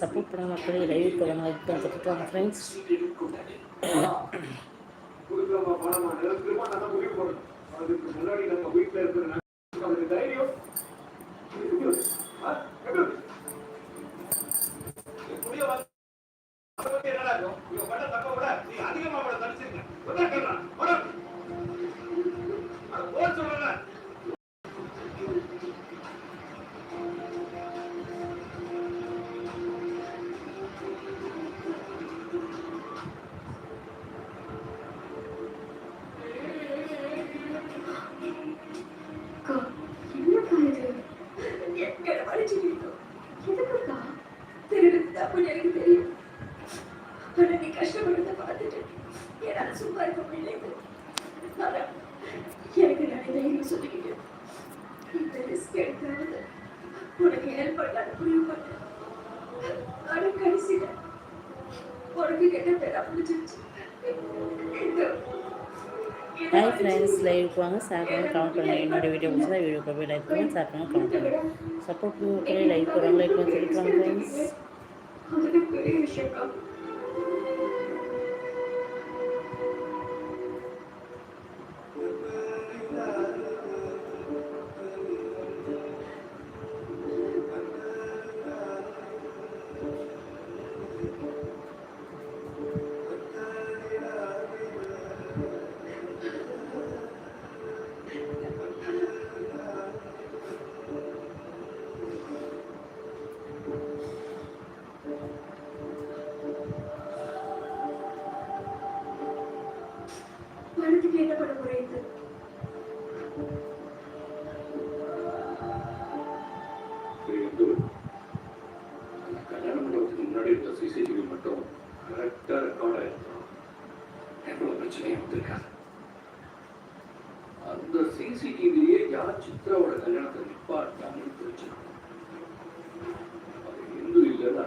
Support பண்ண மக்களே live போகிறாங்க லைக் பண்ணி தட்டுவாங்க ஃப்ரெண்ட்ஸ் கொடுக்கலாமா பணமா நிலத்திலுமா நம்ம முடிவு போடணும் அதுக்கு முன்னாடி நம்ம வீட்டுல இருக்கிற தப்புன்னு எனக்கு தெரியும். ஆனா நீ கஷ்டப்படுறத பார்த்துட்டு என்னால சும்மா இருக்க முடியல. ஆனா, எனக்கு நானே தைரியம் சொல்லிக்கிட்டு, இந்த risk எடுக்காம உனக்கு help பண்ணலாம்னு முடிவு பண்ணேன். ஆனா கடைசியில உனக்கு கெட்ட பேரா முடிஞ்சிருச்சு. இந்த ஹாய் ஃப்ரெண்ட்ஸ் லைவ் வாங்க. பண்ணி கமெண்ட் பண்ணுங்கள் என்னோட வீடியோ பிடிச்சா வீடியோ போய் லைக் பண்ணுங்க. ஷேர் பண்ணுங்க கமெண்ட் பண்ணுங்கள் சப்போர்ட் பண்ணி மக்களே லைக் போகிறாங்க லைக் பண்ணி சொல்லிட்டு ஃப்ரெண்ட்ஸ் Hazırlıkları yaşa kal.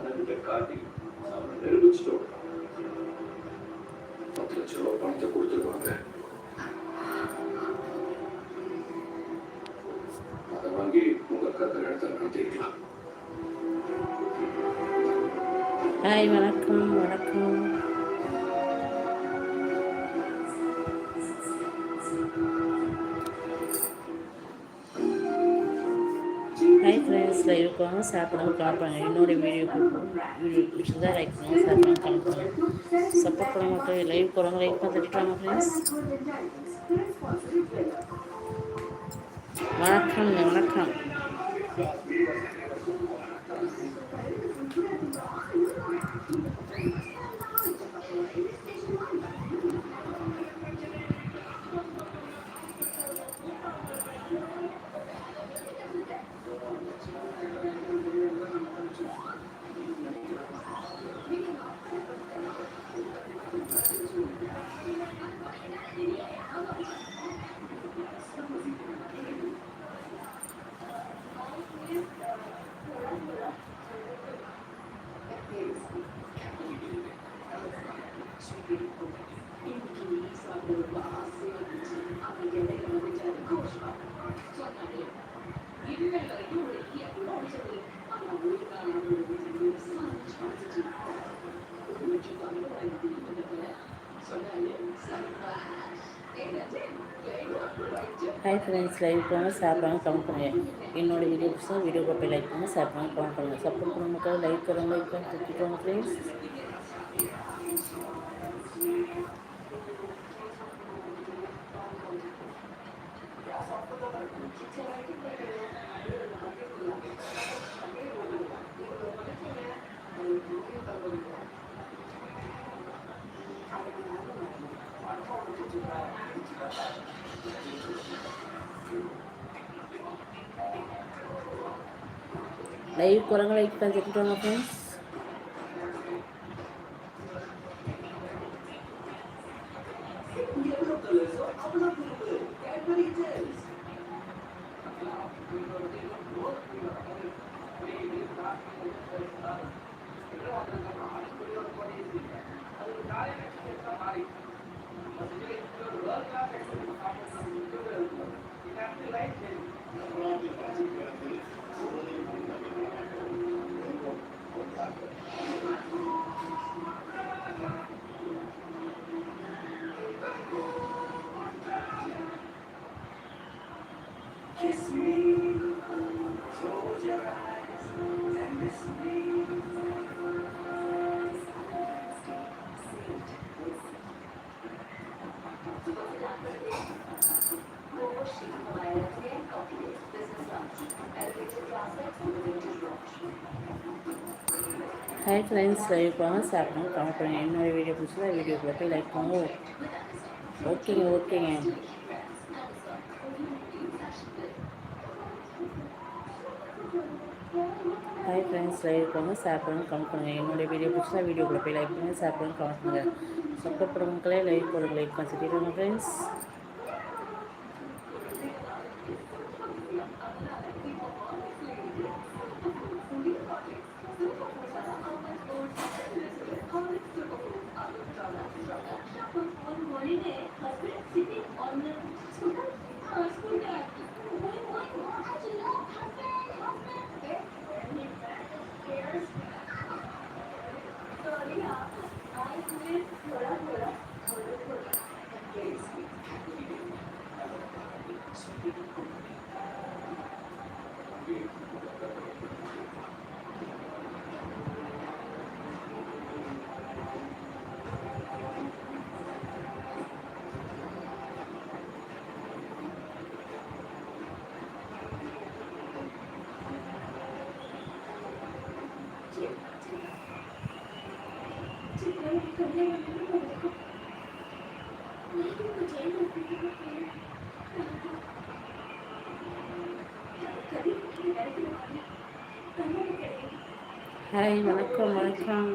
அண்ணன்கிட்ட காட்டி அவனை நிரூபிச்சுட்டோம் பத்து லட்ச ரூபா பணத்தை கொடுத்துருவாங்க. அதை வாங்கி உங்க அக்கா கல்யாணத்தை நடத்திக்கலாம் ஹாய் வணக்கம் வணக்கம். பண்ணுங்கள் ஷேர் பண்ணுங்கள் கமெண்ட் பண்ணுங்கள் என்னோட வீடியோ வீடியோ பிடிச்சிருந்தா லைக் பண்ணுங்கள் ஷேர் பண்ணுங்க கமெண்ட் பண்ணுங்கள் சப்போர்ட் பண்ண மக்களே லைவ் போகிறாங்க லைக் பண்ண தட்டிட்டு ஃப்ரெண்ட்ஸ் வணக்கம் வணக்கம் ஹாய் ஃப்ரெண்ட்ஸ் லைவ் போங்க ஷேர் பண்ணுங்க கமெண்ட் பண்ணுங்கள் என்னோட வீடியோ பிடிச்சா வீடியோ போய் லைக் பண்ணுங்கள் ஷேர் பண்ணுங்க கமெண்ட் பண்ணுங்கள் சப்போர்ட் பண்ணுங்க லைக் பண்ணுங்க லைக் பண்ணி தட்டிட்டு ஃப்ரெண்ட்ஸ் லைவ் போகிறாங்க லைக் பண்ணி தட்டிட்டு ஃப்ரெண்ட்ஸ் ஹாய் ஃப்ரெண்ட்ஸ் லைவ் போங்க சாப்பிடுங்க கமெண்ட் பண்ணுங்கள் என்னோட வீடியோ பிடிச்சதா வீடியோக்குள்ளே போய் லைக் பண்ணுங்க. ஓகேங்க ஓகேங்க ஹாய் ஃப்ரெண்ட்ஸ் லைவ் போங்க சாப்பிடுங்க கமெண்ட் பண்ணுங்கள் என்னோடய வீடியோ பிடிச்சதா வீடியோக்குள்ளே போய் லைக் பண்ணுங்கள் சாப்பிடுங்க கமெண்ட் பண்ணுங்கள் சப்போர்ட் பண்ணுற மக்களே போடுங்க லைக் பண்ணி சொல்லிடுவாங்க ஃப்ரெண்ட்ஸ் ஹாய் வணக்கம் வணக்கம்.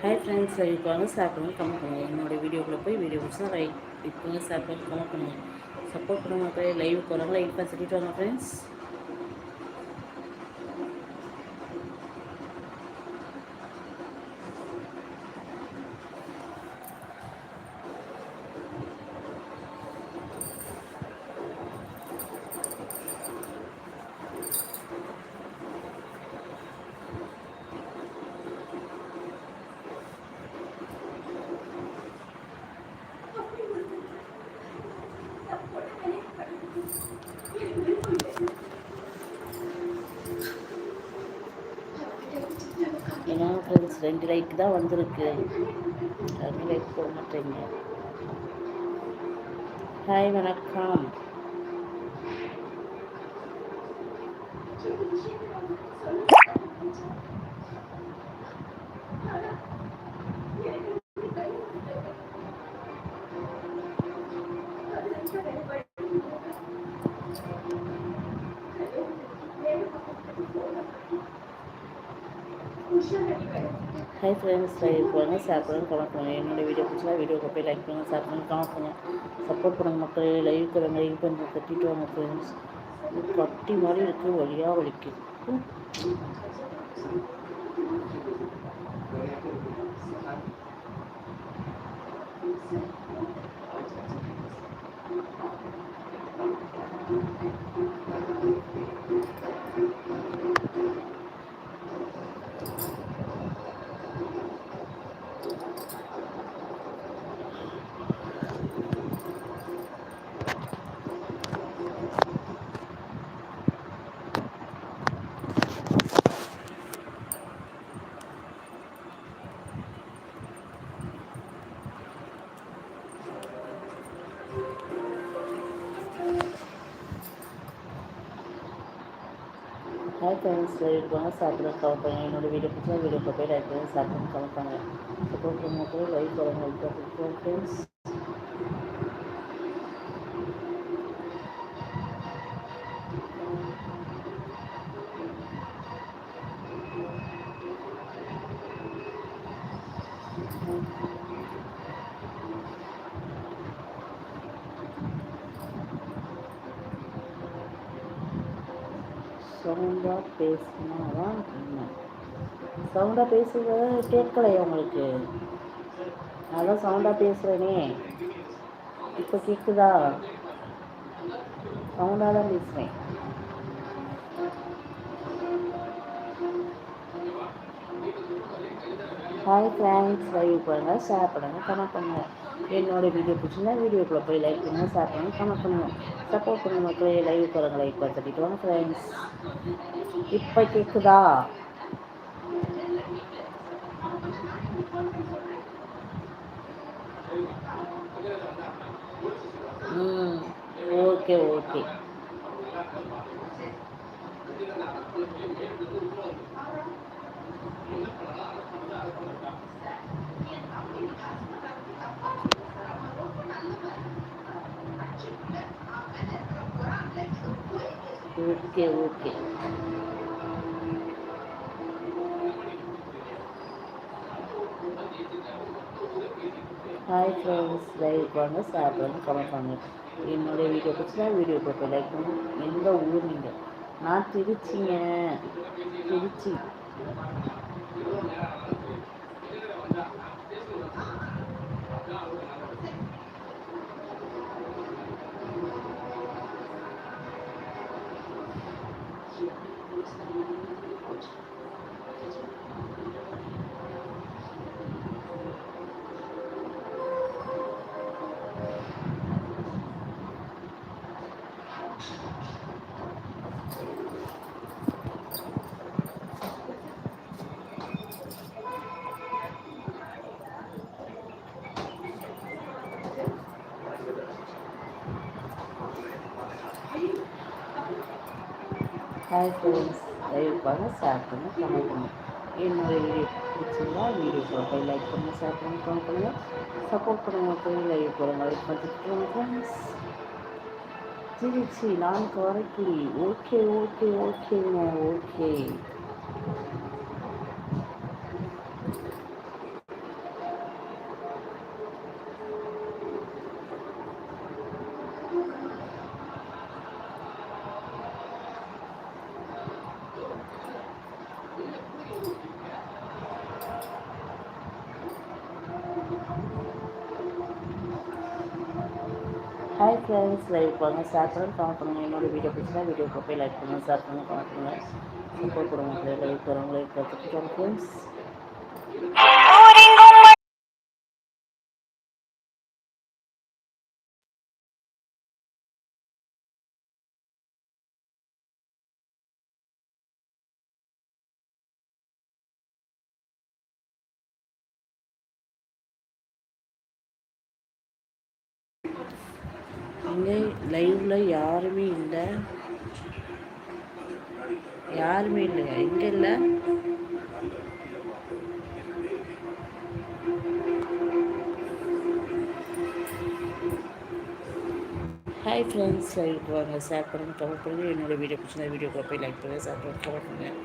ஹாய் ஃப்ரெண்ட்ஸ் லைக் வாங்க சாப்பிடுங்க கமெண்ட் பண்ணுங்கள் என்னோடய வீடியோக்குள்ளே போய் வீடியோ பிடிச்சா லைக் இப்போ சாப்பிடுங்க கமெண்ட் பண்ணுங்கள் சப்போர்ட் பண்ண லைவ் போகிறாங்க லைக் பண்ணி சொல்லிட்டு வாங்க ஃப்ரெண்ட்ஸ் ஏன்னா ஃப்ரெண்ட்ஸ் ரெண்டு லைக் தான் வந்திருக்கு. ரெண்டு லைக் போட மாட்டேங்க. ஹாய் வணக்கம். ஹாய் ஃப்ரெண்ட்ஸ் லைக் போடுங்க ஷேர் பண்ணுங்க கமெண்ட் பண்ணுங்கள் என்னோட வீடியோ பிடிச்சா வீடியோக்கு போய் லைக் பண்ணுங்கள் ஷேர் பண்ணுங்கள் கமெண்ட் பண்ணுங்கள் சப்போர்ட் பண்ணுங்க மக்கள் லைவ் தரங்க லைக் பண்ணி கட்டிட்டு வாங்க ஃப்ரெண்ட்ஸ் கட்டி மாதிரி இருக்குது வழியாக வலிக்குது ம். ஹாய் ஃப்ரெண்ட்ஸ் இருப்பாங்க வாங்க கலப்பாங்க என்னோடய பண்ணுங்கள் வீடியோ பிடிச்சா வீடியோ போய் லைக் பண்ணி சாப்பிடுங்க கவர் பண்ணுங்கள் சப்போர்ட் பண்ண மக்கள் லைக் பண்ணுங்க ஃப்ரெண்ட்ஸ் சவுண்டாக பேசினா தான் என்ன? சவுண்டாக பேசுகிறத கேட்கலையே உங்களுக்கு. அதான் சவுண்டாக பேசுகிறேனே இப்போ கேட்குதா சவுண்டாக தான் பேசுகிறேன் ஹாய் தேங்க்ஸ் லைவ் பண்ணுங்கள் ஷேர் பண்ணுங்கள் கமெண்ட் பண்ணுங்கள் என்னோடய வீடியோ பிடிச்சிருந்தா வீடியோக்குள்ளே போய் லைக் பண்ணுங்கள் ஷேர் பண்ணுங்கள் கமெண்ட் பண்ணுங்கள் சப்போர்ட் பண்ணுங்க மக்களே லைவ் பாருங்க லைக் பண்ணி தட்டிட்டு வாங்க ஃப்ரெண்ட்ஸ் இப்போ கேட்குதா ம் okay okay okay okay. Hi friends like வாங்க சாப்பிடுங்க கமெண்ட் பண்ணுங்க. என்னுடைய வீடியோ பிடிச்சா வீடியோ போட்டு லைக் பண்ணுங்க. எந்த ஊர் நீங்கள் நான் திருச்சிங்க. திருச்சி. ஹாய் ஃப்ரெண்ட்ஸ் லைவ் வாங்க ஷேர் பண்ணி கமெண்ட் பண்ணுங்க என்னுடைய வீடியோ பிடிச்சிருந்தா வீடியோ போட்டு லைக் பண்ணி ஷேர் பண்ணி கமெண்ட் பண்ணுங்கள் சப்போர்ட் பண்ணுங்க போய் லைவ் போடுங்க லைக் பண்ணிட்டு ஃப்ரெண்ட்ஸ் திருச்சி நான் குறைக்கி ஓகே ஓகே ஓகேங்க ஓகே சப்ஸ்கிரைப் ஃப்ரெண்ட்ஸ் ஷேர் பண்ணுங்க கமெண்ட் பண்ணுங்க. என்னோட வீடியோ பிடிச்சா வீடியோ போய் லைக் பண்ணுங்கள் ஷேர் பண்ணுங்கள் கமெண்ட் பண்ணுங்கள் சப்போர்ட் கொடுங்க லைவ் போகிறவங்க லைக் பார்த்துட்டு ஃப்ரெண்ட்ஸ் இங்கே லைவில் யாருமே இல்லை. யாருமே இல்லைங்க. எங்கே இல்லை? ஹாய் ஃப்ரெண்ட்ஸ் லைக் வாங்க ஷேர் பண்ணுங்கள் கமெண்ட் பண்ணுங்கள் என்னோடய வீடியோ பிடிச்சிருந்தா வீடியோ போய் லைக் பண்ணுங்கள் ஷேர் பண்ணுங்கள் கமெண்ட் பண்ணுங்கள்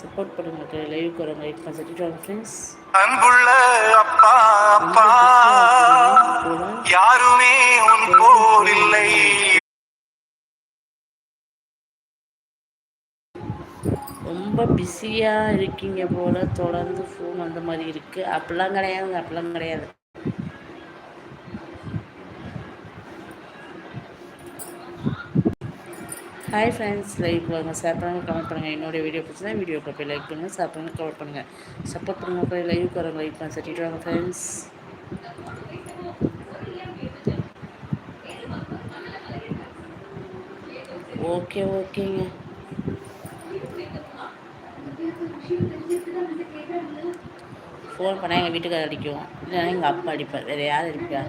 சப்போர்ட் பண்ணுங்க லைவ் வரவங்க பண்ணி சொல்லிட்டு வாங்க ஃப்ரெண்ட்ஸ் அன்புள்ள அப்பா அப்பா. யாருமே உன் போல் இல்லை. ரொம்ப பிஸியாக இருக்கீங்க போல் தொடர்ந்து ஃபோன் அந்த மாதிரி இருக்குது அப்படிலாம் கிடையாதுங்க அப்படிலாம் கிடையாது. ஹாய் ஃப்ரெண்ட்ஸ் லைக் பண்ணுங்கள் ஷேர் பண்ணுங்கள் கமெண்ட் பண்ணுங்கள் என்னோடய வீடியோ பிடிச்சா வீடியோ போய் லைக் பண்ணுங்கள் ஷேர் பண்ணுங்கள் கமெண்ட் பண்ணுங்கள் சப்போர்ட் பண்ணுங்கள் போய் லைவ் வரவங்க லைக் பண்ண சட்டிட்டு வாங்க ஃப்ரெண்ட்ஸ் ஓகே ஓகேங்க ஃபோன் பண்ணால் எங்கள் வீட்டுக்காரர் அடிக்கும். இல்லைன்னா எங்கள் அப்பா அடிப்பார். வேறு யார் அடிப்பா?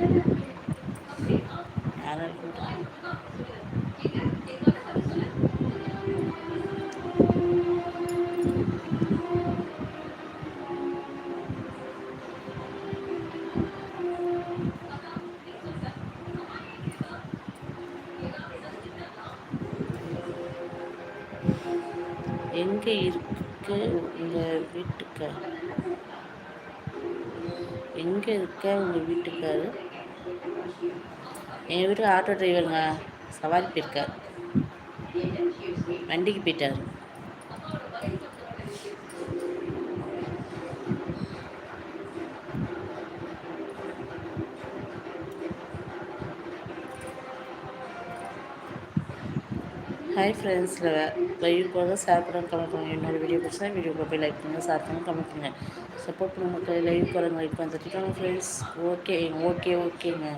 யாரும் அடிக்க மாட்டாங்க எங்கே இருக்கு உங்கள் வீட்டுக்கு எங்கே இருக்க உங்கள் வீட்டுக்காரு. எங்கள் வீட்டுக்கு ஆட்டோ டிரைவருங்க சவாரி போயிருக்கார். வண்டிக்கு போயிட்டார். ஹாய் ஃப்ரெண்ட்ஸில் லைவ் போக ஷேர் பண்ண கமெண்ட் பண்ணுங்க. என்னோட வீடியோ பிடிச்சா வீடியோ போய் லைக் பண்ணுங்கள் ஷேர் பண்ணுங்க கமெண்ட் பண்ணுங்கள் சப்போர்ட் பண்ண மக்கள் லைவ் போகிறவங்க லைக் பண்ணிட்டு ஃப்ரெண்ட்ஸ் ஓகே ஓகே ஓகேங்க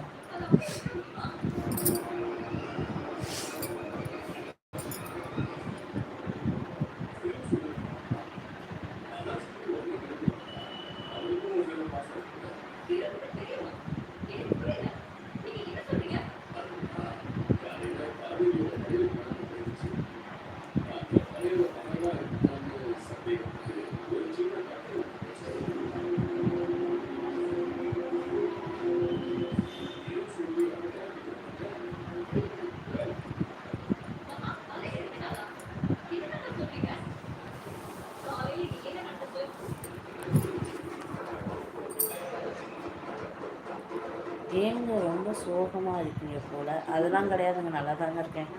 சோகமாக இருக்கீங்க போல். அதெல்லாம் கிடையாதுங்க. நல்லா தாங்க இருக்கேன்.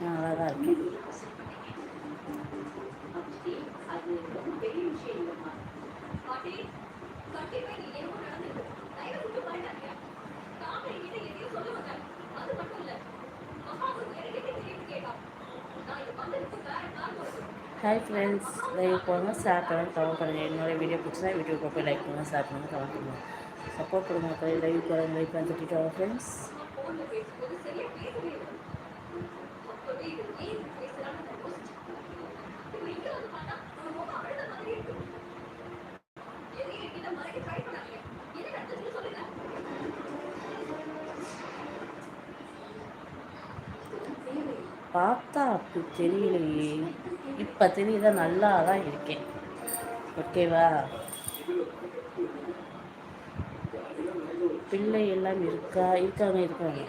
நல்லா தான் இருக்கேன் ஹாய் ஃப்ரெண்ட்ஸ் லைக் போங்க ஷேர் பண்ணுங்கள் கமெண்ட் பண்ணுங்கள் என்னோட வீடியோ பிடிச்சா வீடியோ போய் லைக் பண்ணுங்கள் ஷேர் பண்ணுங்கள் கமெண்ட் பண்ணுங்கள் சப்போர்ட் கொடுங்க மக்கள் லைவ் போகிறேன் லைக் பண்ணி தட்டிட்டு ஃப்ரெண்ட்ஸ் பார்த்தா அப்படி தெரியலையே. இப்போ தெரியுதா? நல்லா தான் இருக்கேன் ஓகேவா பிள்ளை எல்லாம் இருக்கா? இருக்காங்க இருக்காங்க.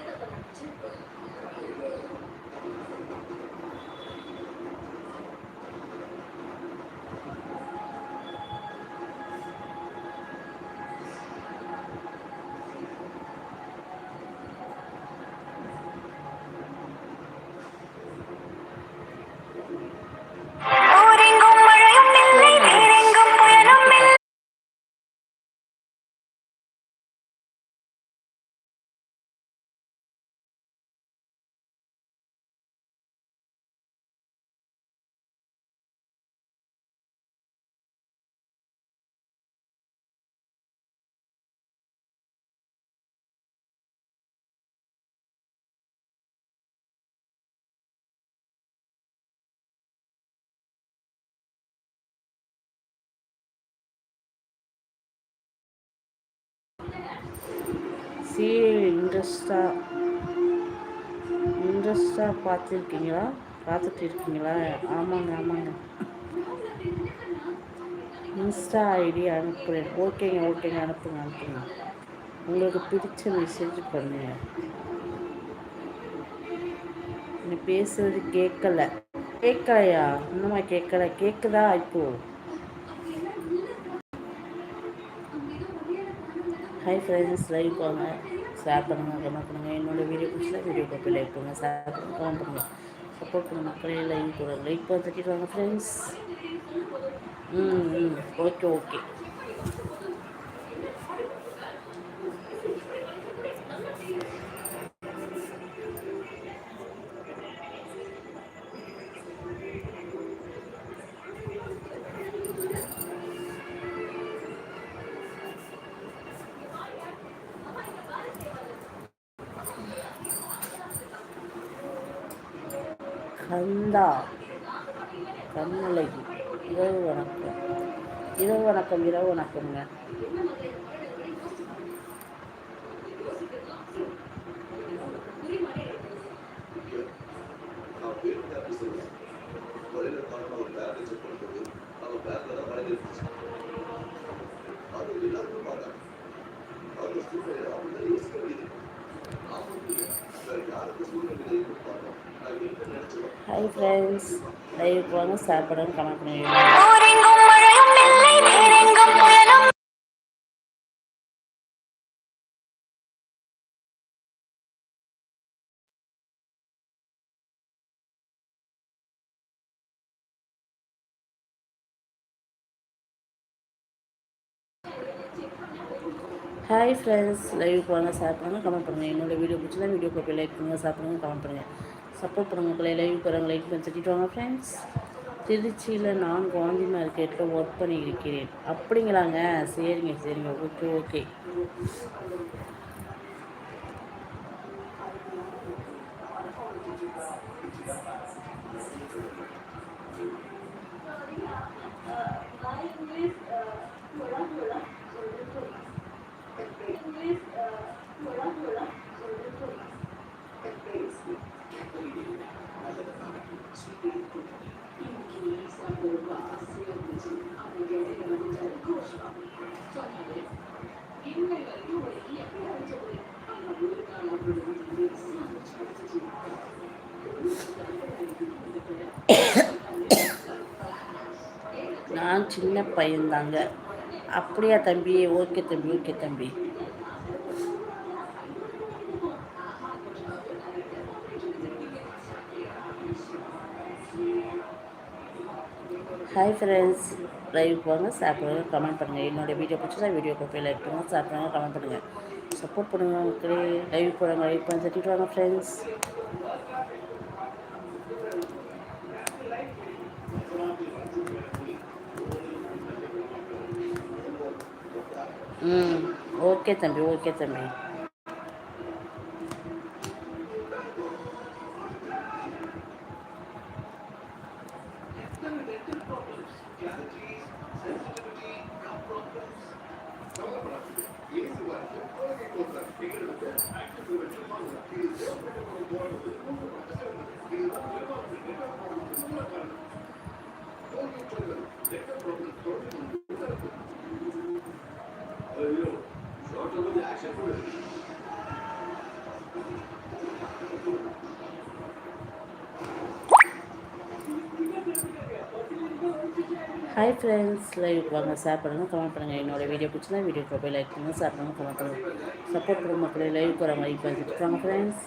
சீரியல் இன்ட்ரெஸ்டாக இன்ட்ரெஸ்டாக பார்த்துருக்கீங்களா? பார்த்துட்டு இருக்கீங்களா? ஆமாங்க ஆமாங்க. இன்ஸ்டா ஐடி அனுப்புகிறேன் ஓகேங்க ஓகேங்க அனுப்புங்க அனுப்புங்க. உங்களுக்கு பிடிச்ச மெசேஜ் பண்ணுங்க நீ பேசுறது கேட்கல கேட்கலையா இன்னுமா கேட்கல கேட்குதா இப்போது ஹாய் ஃப்ரெண்ட்ஸ் லைவ் போங்க ஷேர் பண்ணுங்கள் கமெண்ட் பண்ணுங்கள் என்னோடய வீடியோ பிடிச்சா வீடியோ பார்த்து லைக் பண்ணுங்கள் ஷேர் பண்ணுங்கள் கமெண்ட் பண்ணுங்கள் சப்போர்ட் பண்ணுங்கள் மக்களே லைக் போடுற லைக் பார்த்துட்டு வாங்க ஃப்ரெண்ட்ஸ் ம் ம் ஓகே ஓகே நந்தா கண்ணழகி இரவு வணக்கம். இரவு வணக்கம் இரவு வணக்கம்ங்க. ஹாய் ஃப்ரெண்ட்ஸ் லைவ் போங்க பண்ணுங்க கமெண்ட் பண்ணுங்க. ஹாய் ஃப்ரெண்ட்ஸ் லைவ் போங்க பண்ணுங்கள் கமெண்ட் பண்ணுங்கள் என்னோட வீடியோ பிடிச்சதா வீடியோ காப்பி லைக் பண்ணுங்கள் பண்ணுங்கள் கமெண்ட் பண்ணுங்கள் சப்போர்ட் பண்ணுங்கள் மக்களை லைவ் போகிறாங்க லைக் பண்ணி தட்டிட்டு வாங்க ஃப்ரெண்ட்ஸ் திருச்சியில் நான் காந்தி மார்க்கெட்டில் ஒர்க் பண்ணி இருக்கிறேன். அப்படிங்களாங்க? சரிங்க சரிங்க. Okay okay Pain danga, apriya tembi, wukit tembi, wukit tembi. Hi friends, live orang sabtu kamar pergi. Nonton video pucuk sah video kopi live orang sabtu kamar pergi. Support pun orang kri live orang orang pun friends. Okay தம்பி okay தம்பி hi friends live வாங்க share பண்ணுங்கள் comment பண்ணுங்கள் என்னோடய video பிடிச்சினா video போய் like பண்ணுங்கள் share பண்ணுங்கள் கமெண்ட் பண்ணுங்கள் சப்போர்ட் பண்ணுற மக்களே லைவ் போகிற மாதிரி பண்ணிட்டு வாங்க ஃப்ரெண்ட்ஸ்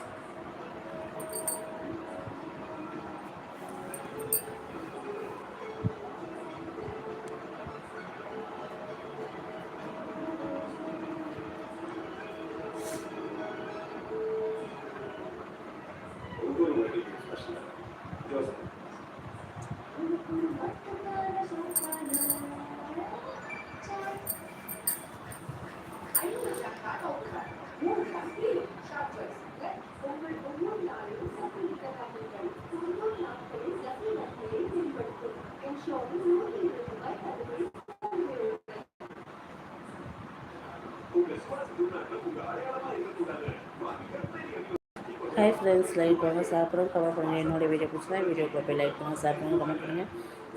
ஹாய் ஃப்ரெண்ட்ஸ் லைக் பண்ணுங்கள் சாப்பிடுங்க கமெண்ட் பண்ணுங்கள் என்னோட வீடியோ பிடிச்சினா வீடியோ போய் லைக் பண்ணுங்கள் சாப்பிடுங்க கமெண்ட் பண்ணுங்கள்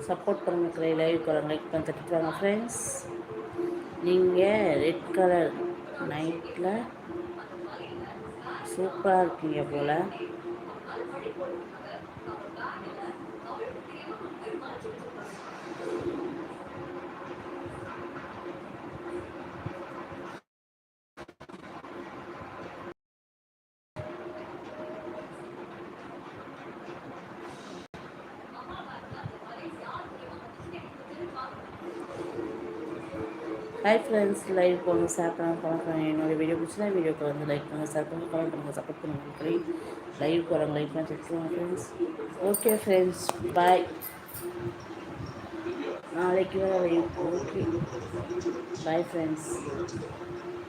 சப்போர்ட் பண்ணுங்கள் கிளை லைவ் போகிறாங்க லைக் பண்ண தட்டிட்டு வாங்க ஃப்ரெண்ட்ஸ் நீங்கள் ரெட் கலர் நைட்டில் சூப்பராக இருக்கீங்க போல். ஹாய் ஃப்ரெண்ட்ஸ் லைவ் போங்க ஷேர் பண்ணுங்க கமெண்ட் பண்ணுங்கள் என்னோட வீடியோ பிடிச்சினா வீடியோக்கு வந்து லைக் பண்ணுங்கள் ஷேர் பண்ணுங்கள் கமெண்ட் பண்ணுங்கள் சப்போர்ட் பண்ணுங்கள் மக்களே லைவ் போகிறாங்க லைக் பண்ணி வச்சுருவாங்க ஃப்ரெண்ட்ஸ் ஓகே ஃப்ரெண்ட்ஸ் பாய் நாளைக்கு வர லைவ் ஓகே பாய் ஃப்ரெண்ட்ஸ்